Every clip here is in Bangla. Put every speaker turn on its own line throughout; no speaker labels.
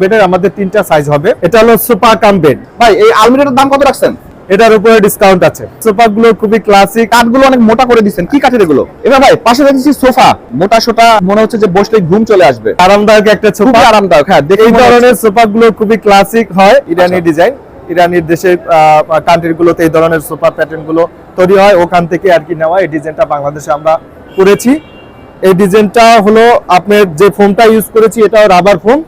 বেডের আমাদের তিনটা সাইজ হবে। এটা হলো সোফা কাম বেড।
ভাই এই আলমিরাটার দাম কত রাখছেন?
এটার উপরে ডিসকাউন্ট আছে। সোফা গুলো খুবই ক্লাসিক
কাঠগুলো অনেক মোটা করে দিচ্ছেন। কি কাঠের এগুলো? এবার ভাই পাশে দেখছি সোফা। মোটা সোটা মনে হচ্ছে যে বসলে ঘুম চলে আসবে।
আরামদায়ক একটা সোফা।
আরামদায়ক হ্যাঁ
এই ধরনের সোফা গুলো খুবই ক্লাসিক হয়। ইরানি
আচ্ছা।
ডিজাইন ইরানির দেশের কান্ট্রি গুলোতে এই ধরনের সোফা প্যাটার্নগুলো তৈরি হয়। ওখান থেকে আর কি নেওয়া এই ডিজাইনটা বাংলাদেশে আমরা করেছি। এই ডিজাইনটা হলো আপনার যে ফোমটা ইউজ করেছি এটা রাবার ফোম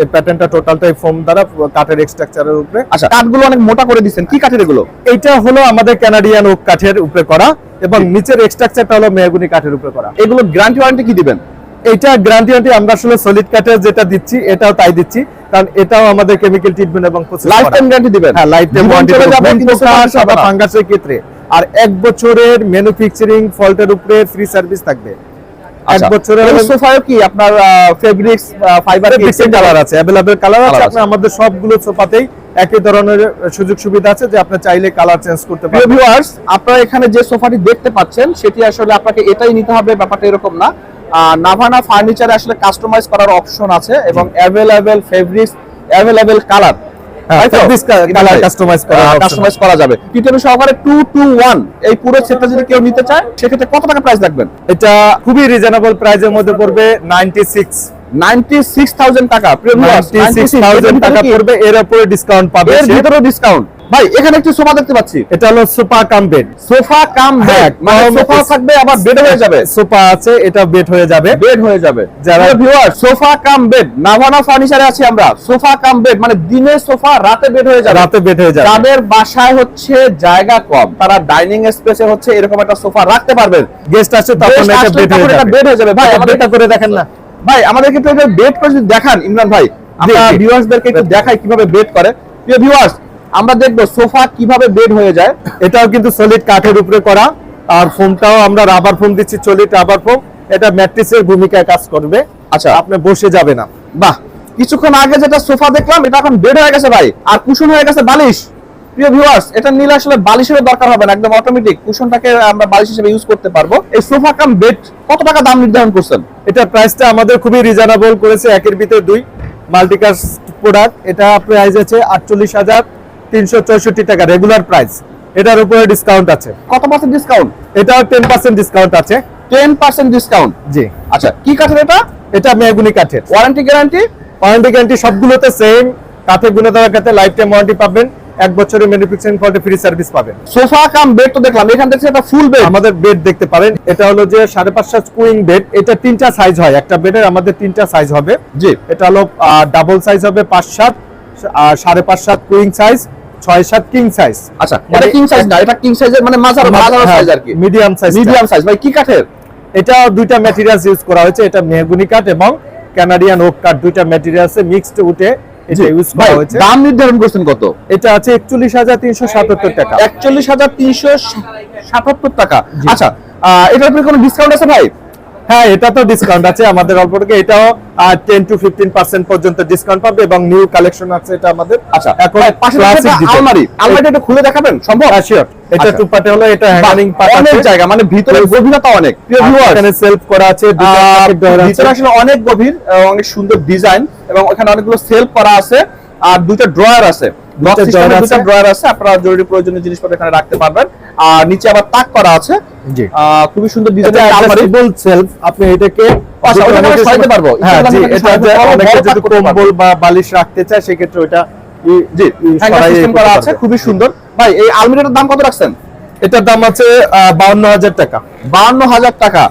এই প্যাটার্নটা টোটালটাই ফোম দ্বারা কাঠের এক্সট্রাকচারের উপরে।
আচ্ছা কাঠগুলো অনেক মোটা করে দিচ্ছেন কি কাঠের এগুলো?
এইটা হলো আমাদের কানাডিয়ান ওক কাঠের উপরে করা এবং নিচের এক্সট্রাকচারটা হলো মেহগুনি কাঠের উপরে করা।
এগুলো গ্যারান্টি ওয়ারেন্টি কি দিবেন?
এইটা গ্যারান্টি ওয়ারেন্টি আমরা আসলে সলিড কাঠের যেটা দিচ্ছি এটাও তাই দিচ্ছি কারণ এটাও আমাদের কেমিক্যাল ট্রিটমেন্ট এবং
লাইফ টাইম গ্যারান্টি দিবেন?
হ্যাঁ লাইফ টাইম
সমস্যা
ফাঙ্গাসের ক্ষেত্রে। আর এক বছরের ম্যানুফ্যাকচারিং ফল্টের উপরে ফ্রি সার্ভিস থাকবে। এক
আচ্ছা,
বছরের
সোফায় কি আপনার ফেব্রিক্স ফাইবার
ডিফারেন্ট কালার আছে? অ্যাভেলেবল কালার আছে। আপনি আমাদের সবগুলো সোফাতেই একই ধরনের সুযোগ সুবিধা আছে যে আপনি চাইলে কালার চেঞ্জ করতে
ভিউয়ার্স আপনারা এখানে যে সোফাটি দেখতে পাচ্ছেন সেটি আসলে আপনাকে এটাই নিতে হবে ব্যাপারটা এরকম না। নাভানা ফার্নিচারে আসলে কাস্টমাইজ করার অপশন আছে এবং অ্যাভেলেবেল ফেব্রিক্স অ্যাভেলেবেল কালার
হ্যাঁ, fabrics ca- colour customize করার option
কাস্টমাইজ করা যাবে। টিটেবি সহকারে 221 এই পুরো সেটটা যদি কেউ নিতে চায় সেক্ষেত্রে কত টাকা প্রাইস রাখবেন
এটা খুবই রিজনেবল মধ্যে পড়বে 96
96000 টাকা প্রিয় ভিউয়ার্স
96000 টাকা পড়বে এর উপরে ডিসকাউন্ট পাবে
এর ভিতরে ডিসকাউন্ট ভাই এখানে একটি সোফা দেখতে পাচ্ছি।
এটা হলো sofa cum bed.
Sofa cum bed মানে সোফা থাকবে আবার বেড হয়ে যাবে।
সোফা আছে এটা বেড হয়ে যাবে।
বেড হয়ে যাবে।
যারা-
যারা viewer sofa cum bed Navana ফার্নিচারে আছি আমরা। সোফা কাম বেড মানে দিনে সোফা রাতে বেড হয়ে যাবে।
রাতে বেড হয়ে যাবে।
যাদের বাসায় হচ্ছে জায়গা কম তারা ডাইনিং স্পেসে হচ্ছে এরকম একটা সোফা রাখতে পারবেন।
গেস্ট আসে তখন এটা বেড হয়ে যাবে।
bed হয়ে যাবে। ভাই, আমাদের-
এটা করে দেখেন না।
ভাই আমাদেরকে একটু বেড করে যদি দেখান ইমরান ভাই। আমরা
জি।
ভিউয়ার্সদেরকে একটু দেখাই কীভাবে বেড করে। প্রিয় ভিউয়ার্স আমরা দেখব সোফা কীভাবে বেড হয়ে যায়।
এটাও কিন্তু সলিড কাঠের উপরে করা। আর ফোমটাও আমরা রাবার ফোম দিচ্ছি সলিড রাবার ফোম এটা ম্যাট্রিক্সের ভূমিকায় কাজ করবে।
আচ্ছা।
আপনি বসে যাবে না।
বাহ! কিছুক্ষণ আগে যেটা সোফা দেখলাম এটা এখন বেড হয়ে গেছে ভাই। আর কুশন হয়ে গেছে বালিশ। প্রিয় ভিউয়ার্স এটা নিলে আসলে বালিশের দরকার হবে না একদম অটোমেটিক কুশনটাকে আমরা বালিশ হিসেবে ইউজ করতে পারব। এই সোফা কাম বেড কত টাকা দাম নির্ধারণ করছেন?
এটা প্রাইসটা আমাদের খুবই রিজনেবল করেছে একের ভিতরে দুই। মাল্টিকাস প্রোডাক্ট এটা প্রাইস আছে আটচল্লিশ হাজার। তিনশো চৌষট্টি টাকা রেগুলার প্রাইস এটার উপরে ডিসকাউন্ট আছে।
কত পার্সেন্ট ডিসকাউন্ট
এটাও টেন পার্সেন্ট ডিসকাউন্ট আছে।
টেন পার্সেন্ট ডিসকাউন্ট
জি।
আচ্ছা কি কাঠের এটা?
এটা মেহগুনি কাঠের।
ওয়ারেন্টি গ্যারান্টি
ওয়ারেন্টি গ্যারান্টি সবগুলোতে সেম কাঠের গুণাত্মক ক্ষেত্রে লাইফ টাইম ওয়ারেন্টি পাবেন। এক বছরের ম্যানুফ্যাকচারিং ফল্টে ফ্রি সার্ভিস পাবেন।
সোফা কাম বেড তো দেখলাম। এখান থেকে এটা ফুল বেড
আমাদের বেড দেখতে পারেন। এটা হলো যে সাড়ে পাঁচ সাত কুইং বেড এটা তিনটা সাইজ হয়। একটা বেডের আমাদের তিনটা সাইজ হবে।
জি।
এটা হলো ডাবল সাইজ হবে পাঁচ সাত আর সাড়ে পাঁচ সাত কুইং সাইজ ছয় সাত কিং সাইজ
আচ্ছা এটা কিং সাইজ না এটা কিং সাইজের মানে মাঝার মাঝার সাইজ আর কি।
মিডিয়াম সাইজ
মিডিয়াম সাইজ ভাই কি কাঠের?
এটা দুইটা ম্যাটেরিয়ালস ইউজ করা হয়েছে এটা মেহগুনি কাঠ এবং কানাডিয়ান ওক কাঠ দুইটা ম্যাটেরিয়ালসে মিক্সড উঠে এটা ইউজ
ভাই
করা হয়েছে।
দাম নির্ধারণ করছেন কত?
এটা আছে একচল্লিশ হাজার তিনশো সাতাত্তর টাকা।
একচল্লিশ হাজার তিনশো সাতাত্তর টাকা। আচ্ছা আহ, এটার উপরে কোনো ডিসকাউন্ট আছে ভাই?
হ্যাঁ এটা তো ডিসকাউন্ট আছে আমাদের অল্প থেকে। এটাও টেন টু ফিফটিন পার্সেন্ট পর্যন্ত ডিসকাউন্ট পাবে এবং নিউ কালেকশন আছে এটা আমাদের।
আচ্ছা
এখন
আলমারি। আলমারিটা একটু খুলে দেখাবেন সম্ভব?
হ্যাঁ, sure। এটা
আচ্ছা।
টু পার্টে হলো এটা হ্যাঙ্গিং
বাহ, অনেক জায়গা মানে ভিতরে গভীরতা অনেক
এখানে সেলফ করা আছে দুটো।
ভিতরে আসলে অনেক গভীর এবং অনেক সুন্দর ডিজাইন এবং এখানে অনেকগুলো সেলফ করা আছে আর দুইটা ড্রয়ার আছে।
আছে।
ড্রয়ার আছে আপনারা জরুরি প্রয়োজনীয় জিনিসপত্র এখানে রাখতে পারবেন। আর নিচে আবার তাক করা আছে খুবই সুন্দর
আপনি এটাকে
আচ্ছা, পারব।
হ্যাঁ, জি, এটা অনেকে যদি। কম্বল বা বালিশ রাখতে চায় সেক্ষেত্রে ওটা
জি সিস্টেম করা আছে খুবই সুন্দর। ভাই এই আলমিরাটার দাম কত রাখছেন?
এটার দাম আছে বাউন্ন হাজার টাকা।
বাহান্ন হাজার টাকা।